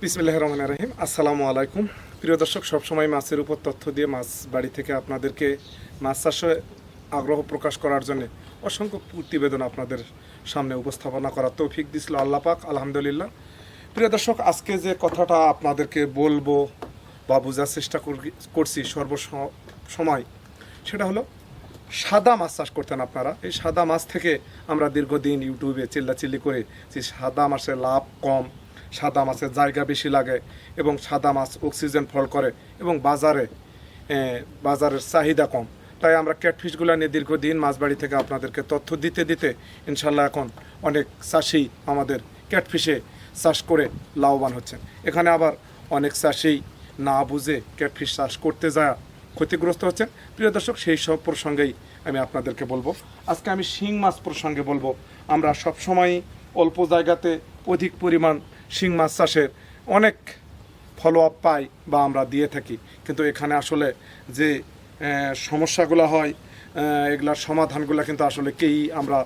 বিসমিল্লাহ রহমান রাহিম। আসসালামু আলাইকুম। প্রিয় দর্শক, সবসময় মাছের উপর তথ্য দিয়ে মাছ বাড়ি থেকে আপনাদেরকে মাছ চাষে আগ্রহ প্রকাশ করার জন্য অসংখ্য প্রতিবেদন আপনাদের সামনে উপস্থাপনা করার তৌফিক দিছিল আল্লাহ পাক আলহামদুলিল্লাহ। প্রিয় দর্শক, আজকে যে কথাটা আপনাদেরকে বলব বা বোঝার চেষ্টা করি- করছি সর্ব সময় সেটা হলো, সাদা মাছ চাষ করতেন আপনারা। এই সাদা মাছ থেকে আমরা দীর্ঘদিন ইউটিউবে চিল্লাচিল্লি করে যে সাদা মাছের লাভ কম সাদা মাছের জায়গা বেশি লাগে এবং সাদা মাছ অক্সিজেন ফল করে এবং বাজারে বাজারের চাহিদা কম। তাই আমরা ক্যাটফিশগুলো নিয়ে দীর্ঘদিন মাছবাড়ি থেকে আপনাদেরকে তথ্য দিতে দিতে ইনশাল্লাহ এখন অনেক চাষি আমাদের ক্যাটফিশে চাষ করে লাভবান হচ্ছেন। এখানে আবার অনেক চাষি না বুঝে ক্যাটফিশ চাষ করতে যায়, ক্ষতিগ্রস্ত হচ্ছেন। প্রিয় দর্শক, সেই সব প্রসঙ্গেই আমি আপনাদেরকে বলব। আজকে আমি শিং মাছ প্রসঙ্গে বলব। আমরা সবসময় অল্প জায়গাতে অধিক পরিমাণ শিং মাছ চাষের অনেক ফলো আপ পাই বা আমরা দিয়ে থাকি। কিন্তু এখানে আসলে যে সমস্যাগুলো হয় এগুলার সমাধানগুলো কিন্তু আসলে কেই আমরা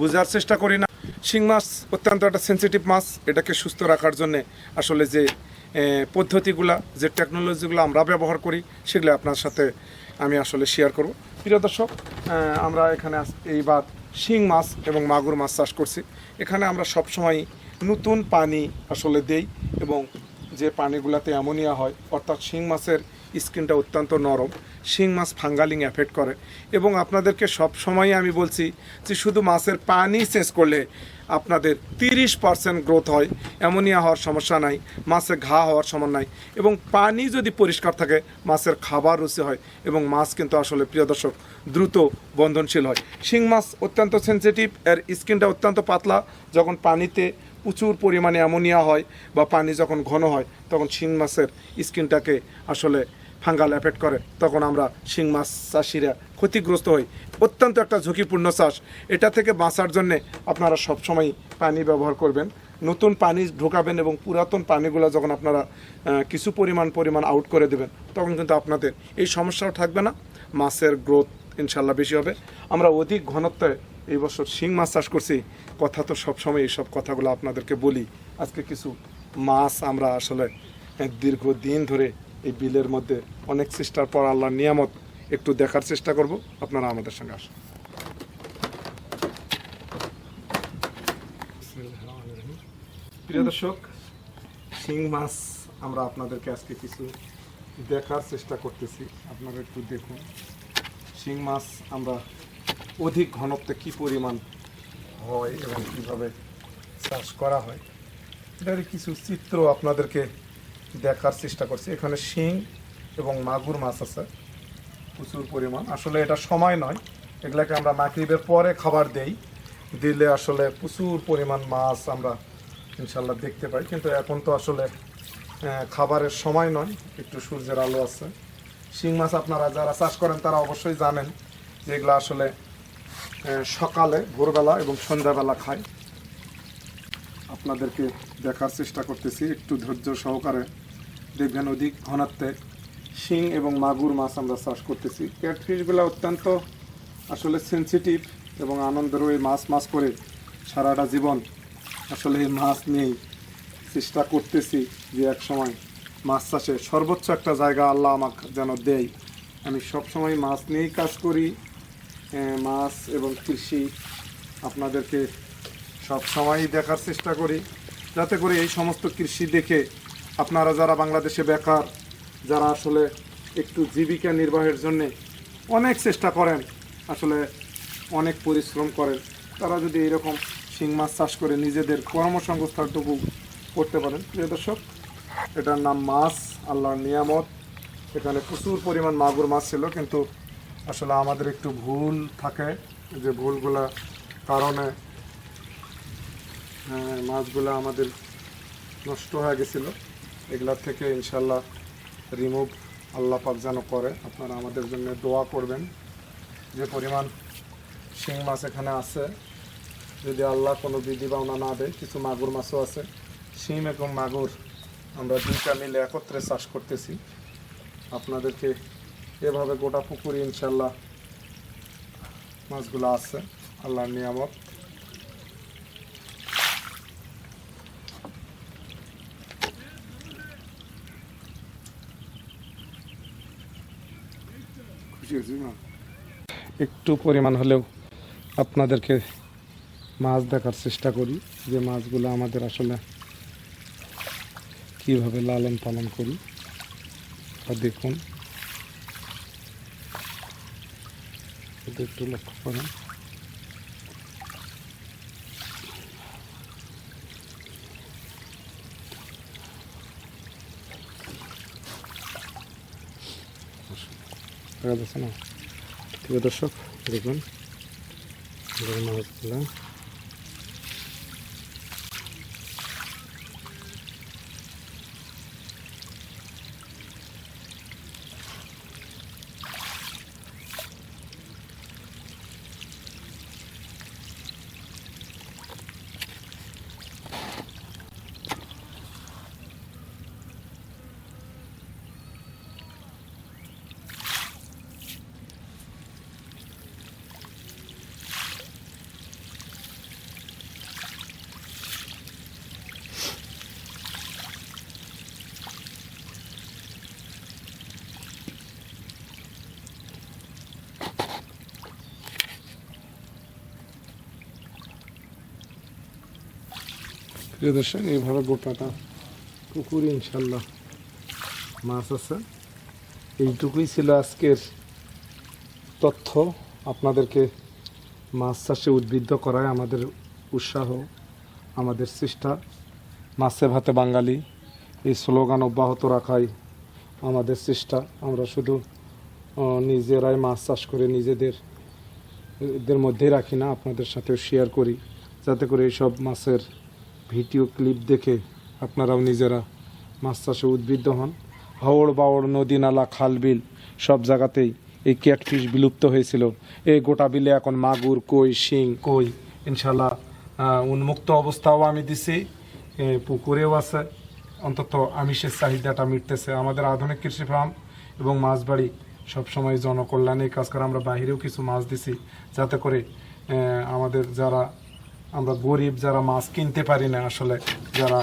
বোঝার চেষ্টা করি না। শিং মাছ অত্যন্ত একটা সেন্সিটিভ মাছ। এটাকে সুস্থ রাখার জন্যে আসলে যে পদ্ধতিগুলা, যে টেকনোলজিগুলো আমরা ব্যবহার করি, সেগুলো আপনার সাথে আমি আসলে শেয়ার করব। প্রিয় দর্শক আমরা এখানে এইবার শিং মাছ এবং মাগুর মাছ চাষ করছি। এখানে আমরা সবসময় নতুন পানি আসলে দেই এবং যে পানিগুলোতে অ্যামোনিয়া হয়, অর্থাৎ শিং মাছের স্কিনটা অত্যন্ত নরম, শিং মাছ ফাঙ্গালিং এফেক্ট করে। এবং আপনাদেরকে সব সময় আমি বলছি যে শুধু মাছের পানি চেঞ্জ করলে আপনাদের তিরিশ পার্সেন্ট গ্রোথ হয়, অ্যামোনিয়া হওয়ার সমস্যা নাই, মাছে ঘা হওয়ার সমস্যা নাই এবং পানি যদি পরিষ্কার থাকে, মাছের খাবার রুচি হয় এবং মাছ কিন্তু আসলে প্রিয় দর্শক দ্রুত বন্ধনশীল হয়। শিং মাছ অত্যন্ত সেন্সিটিভ এর স্কিনটা অত্যন্ত পাতলা, যখন পানিতে প্রচুর পরিমাণে অ্যামোনিয়া হয় বা পানি যখন ঘন হয়, তখন শিং মাছের স্কিনটাকে আসলে ফাঙ্গাল এফেক্ট করে, তখন আমরা শিং মাছ চাষিরা ক্ষতিগ্রস্ত হই। অত্যন্ত একটা ঝুঁকিপূর্ণ চাষ। এটা থেকে বাঁচার জন্যে আপনারা সবসময় পানি ব্যবহার করবেন। নতুন পানি ঢোকাবেন এবং পুরাতন পানিগুলো যখন আপনারা কিছু পরিমাণ পরিমাণ আউট করে দেবেন, তখন কিন্তু আপনাদের এই সমস্যাও থাকবে না। মাছের গ্রোথ ইনশাল্লাহ বেশি হবে। আমরা অধিক ঘনত্বে এই বছর শিং মাছ চাষ করছি। কথা তো সবসময় এইসব কথাগুলো আপনাদেরকে বলি। আজকে কিছু মাছ আমরা আসলে, দীর্ঘদিন ধরে এই বিলের মধ্যে অনেক চেষ্টার পর আল্লাহর নিয়ামত একটু দেখার চেষ্টা করব। আপনারা আমাদের সঙ্গে আসুন। প্রিয় দর্শক, শিং মাছ আমরা আপনাদেরকে আজকে কিছু দেখার চেষ্টা করতেছি। আপনারা একটু দেখুন। শিং মাছ আমরা অধিক ঘনত্বে কি পরিমাণ হয় এবং কীভাবে চাষ করা হয় এটার কিছু চিত্র আপনাদেরকে দেখার চেষ্টা করছি। এখানে শিং এবং মাগুর মাছ আছে, প্রচুর পরিমাণ। আসলে এটা সময় নয়। এগুলাকে আমরা মাকরিবের পরে খাবার দেই। দিলে আসলে প্রচুর পরিমাণ মাছ আমরা ইনশাল্লাহ দেখতে পাই। কিন্তু এখন তো আসলে খাবারের সময় নয়। একটু সূর্যের আলো আছে। শিং মাছ আপনারা যারা চাষ করেন, তারা অবশ্যই জানেন যে এগুলো আসলে সকালে, ভোরবেলা এবং সন্ধ্যাবেলা খায়। আপনাদেরকে দেখার চেষ্টা করতেছি। একটু ধৈর্য সহকারে দেখবেন অধিক ঘনত্বে শিং এবং মাগুর মাছ আমরা চাষ করতেছি। ক্যাটফিশগুলো অত্যন্ত আসলে সেন্সিটিভ এবং আনন্দের ওই মাছ মাছ করে সারাটা জীবন আসলে এই মাছ নিয়েই চেষ্টা করতেছি যে এক সময় মাছ চাষে। সর্বোচ্চ একটা জায়গা আল্লাহ আমাকে যেন দেয়। আমি সবসময় মাছ নিয়েই কাজ করি। মাছ এবং কৃষি আপনাদেরকে সব সময়ই দেখার চেষ্টা করি, যাতে করে এই সমস্ত কৃষি দেখে আপনারা যারা বাংলাদেশে বেকার, যারা আসলে একটু জীবিকা নির্বাহের জন্যে অনেক চেষ্টা করেন, আসলে অনেক পরিশ্রম করেন, তারা যদি এরকম শিং মাছ চাষ করে নিজেদের কর্মসংস্থানটুকু করতে পারেন। প্রিয় দর্শক, এটার নাম মাছ, আল্লাহর নিয়ামত। এখানে প্রচুর পরিমাণ মাগুর মাছ ছিল, কিন্তু আসলে আমাদের একটু ভুল থাকে, যে ভুলগুলা কারণে মাছগুলো আমাদের নষ্ট হয়ে গেছিল। এগুলার থেকে ইনশাল্লাহ রিমুভ আল্লাহ পাক যেন করে, আপনারা আমাদের জন্য দোয়া করবেন। যে পরিমাণ শিং মাছ এখানে আছে, যদি আল্লাহ কোনো বিধি বাউনা না দেয়, কিছু মাগুর মাছও আছে। শিম এবং মাগুর আমরা দুইটা মিলে একত্রে চাষ করতেছি। আপনাদেরকে এভাবে গোটা পুকুরে ইনশাল্লাহ মাছগুলো আছে, আল্লাহর নিয়ামত। একটু পরিমাণ হলেও আপনাদেরকে মাছ দেখার চেষ্টা করি যে মাছগুলো আমাদের আসলে কীভাবে লালন পালন করি। দেখুন একটু লক্ষ্য করেন। দেখা যাচ্ছে না প্রিয় দর্শক এইভাবে গোটাটা পুকুর ইনশাল্লাহ। মাছ আছে। এইটুকুই ছিল আজকের তথ্য। আপনাদেরকে মাছ চাষে উদ্বুদ্ধ করায় আমাদের উৎসাহ, আমাদের চেষ্টা। মাছে ভাতে বাঙালি, এই স্লোগান অব্যাহত রাখাই আমাদের চেষ্টা। আমরা শুধু নিজেরাই মাছ চাষ করে নিজেদের, এদের মধ্যেই রাখি না, আপনাদের সাথেও শেয়ার করি। যাতে করে এইসব মাছের ভিডিও ক্লিপ দেখে আপনারাও নিজেরা মাছ চাষে উদ্বুদ্ধ হন। হাওড়, বাওড়, নদী, নালা, খাল, বিল সব জায়গাতেই এই ক্যাটফিশ বিলুপ্ত হয়েছিল। এই গোটা বিলে এখন মাগুর, কই, শিং, কই ইনশাল্লাহ উন্মুক্ত অবস্থাও আমি দিছি। পুকুরেও আছে। অন্তত আমিষের চাহিদাটা মিটতেছে। আমাদের আধুনিক কৃষি ফার্ম এবং মাছ বাড়ি সবসময় জনকল্যাণে কাজ করে। আমরা বাইরেও কিছু মাছ দিছি যাতে করে আমাদের যারা আমরা গরিব যারা মাছ কিনতে পারি না আসলে, যারা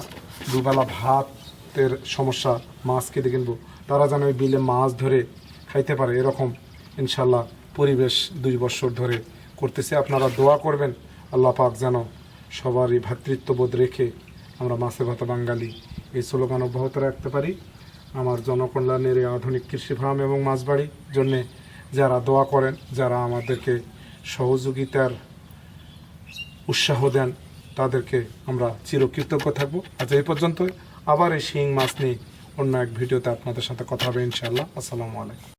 দুবেলা ভাতের সমস্যা মাছ কেটে কিনবো, তারা যেন ওই বিলে মাছ ধরে খাইতে পারে। এরকম ইনশাল্লাহ পরিবেশ দুই বছর ধরে করতেছে। আপনারা দোয়া করবেন, আল্লাহ পাক যেন সবারই ভ্রাতৃত্ববোধ রেখে আমরা মাছে ভাতা বাঙালি। এই স্লোগান অব্যাহত রাখতে পারি। আমার জনকল্যাণের এই আধুনিক কৃষি ফার্ম এবং মাছবাড়ির জন্যে যারা দোয়া করেন, যারা আমাদেরকে সহযোগিতার উৎসাহ দেন, তাদেরকে আমরা চিরকৃতজ্ঞ থাকব। আজ এই পর্যন্ত আবার এই শিং মাছ নিয়ে অন্য এক ভিডিওতে আপনাদের সাথে কথা হবে ইনশাল্লাহ আসসালামু আলাইকুম।